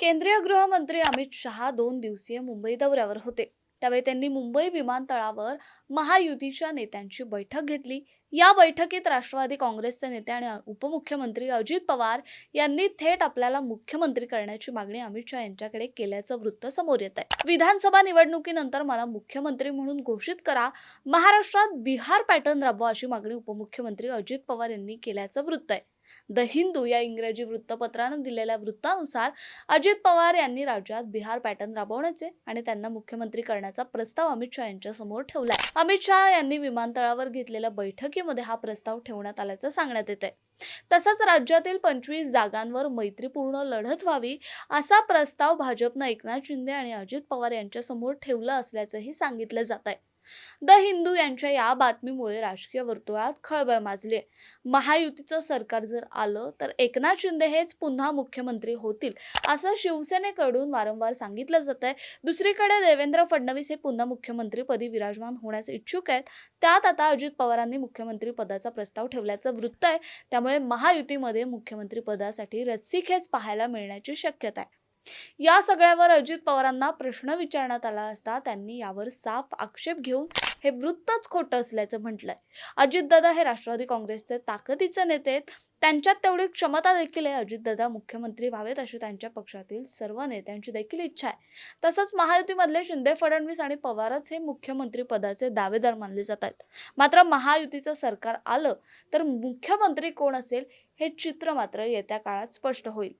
केंद्रीय गृहमंत्री अमित शहा दोन दिवसीय मुंबई दौऱ्यावर होते. त्यावेळी त्यांनी मुंबई विमानतळावर महायुतीच्या नेत्यांची बैठक घेतली. या बैठकीत राष्ट्रवादी काँग्रेसचे नेते आणि उपमुख्यमंत्री अजित पवार यांनी थेट आपल्याला मुख्यमंत्री करण्याची मागणी अमित शहा यांच्याकडे केल्याचं वृत्त समोर येत आहे विधानसभा निवडणुकीनंतर मला मुख्यमंत्री म्हणून घोषित करा. महाराष्ट्रात बिहार पॅटर्न राबवा अशी मागणी उपमुख्यमंत्री अजित पवार यांनी केल्याचं वृत्त आहे. द हिंदू या इंग्रजी वृत्तपत्रानं दिलेल्या वृत्तानुसार अजित पवार यांनी राज्यात बिहार पॅटर्न राबवण्याचे आणि त्यांना मुख्यमंत्री करण्याचा प्रस्ताव अमित शहा यांच्या समोर ठेवलाय. अमित शहा यांनी विमानतळावर घेतलेल्या बैठकीमध्ये हा प्रस्ताव ठेवण्यात आल्याचं सांगण्यात येत आहे तसंच राज्यातील पंचवीस जागांवर मैत्रीपूर्ण लढत व्हावी असा प्रस्ताव भाजपनं एकनाथ शिंदे आणि अजित पवार यांच्या समोर ठेवला असल्याचंही सांगितलं जात आहे द हिंदू यांच्या या बातमीमुळे राजकीय वर्तुळात खळबळ माजली आहे महायुतीचं सरकार जर आलं तर एकनाथ शिंदे हेच पुन्हा मुख्यमंत्री होतील असं शिवसेनेकडून वारंवार सांगितलं जात आहे दुसरीकडे देवेंद्र फडणवीस हे पुन्हा मुख्यमंत्रीपदी विराजमान होण्यास इच्छुक आहेत. त्यात आता अजित पवारांनी मुख्यमंत्री पदाचा प्रस्ताव ठेवल्याचं वृत्त आहे. त्यामुळे महायुतीमध्ये मुख्यमंत्री पदासाठी रस्सीखेच पाहायला मिळण्याची शक्यता आहे. या सगळ्यावर अजित पवारांना प्रश्न विचारण्यात आला असता त्यांनी यावर साफ आक्षेप घेऊन हे वृत्तच खोटं असल्याचं म्हटलंय. अजितदादा हे राष्ट्रवादी काँग्रेसचे ताकदीचे नेते त्यांच्यात तेवढी क्षमता देखील आहे. अजितदादा मुख्यमंत्री व्हावेत अशी त्यांच्या पक्षातील सर्व नेत्यांची देखील इच्छा आहे. तसंच महायुतीमधले शिंदे फडणवीस आणि पवारच हे मुख्यमंत्री पदाचे दावेदार मानले जात आहेत. मात्र महायुतीचं सरकार आलं तर मुख्यमंत्री कोण असेल हे चित्र मात्र येत्या काळात स्पष्ट होईल.